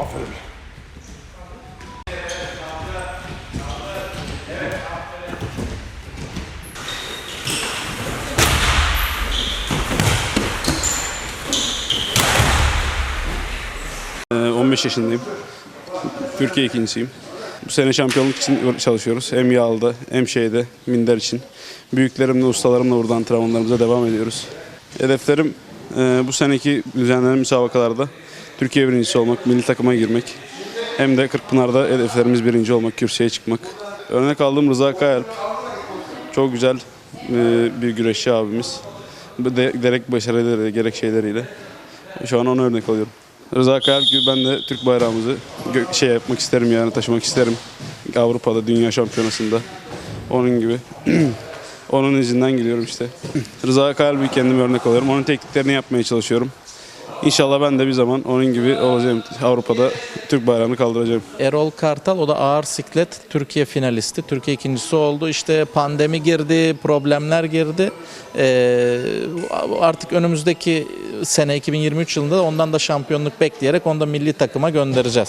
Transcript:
Aferin. Ee, 15 yaşındayım. Türkiye ikincisiyim. Bu sene şampiyonluk için çalışıyoruz. Hem yağlıda hem şeyde minder için. Büyüklerimle, ustalarımla burada antrenmanlarımıza devam ediyoruz. Hedeflerim e, bu seneki düzenlenen müsabakalarda Türkiye birincisi olmak, milli takıma girmek. Hem de Kırkpınar'da hedeflerimiz birinci olmak, kürsüye çıkmak. Örnek aldığım Rıza Kayalp. Çok güzel e, bir güreşçi abimiz. Gerek başarılarıyla gerek şeyleriyle. Şu an ona örnek alıyorum. Rıza Kayalp gibi ben de Türk bayrağımızı şey yapmak isterim yani taşımak isterim. Avrupa'da, Dünya Şampiyonası'nda. Onun gibi. Onun izinden gidiyorum işte. Rıza Kayalp'i kendime örnek alıyorum. Onun tekniklerini yapmaya çalışıyorum. İnşallah ben de bir zaman onun gibi olacağım. Avrupa'da Türk bayrağını kaldıracağım. Erol Kartal o da ağır siklet Türkiye finalisti. Türkiye ikincisi oldu. İşte pandemi girdi, problemler girdi. Ee, artık önümüzdeki sene 2023 yılında ondan da şampiyonluk bekleyerek onu da milli takıma göndereceğiz.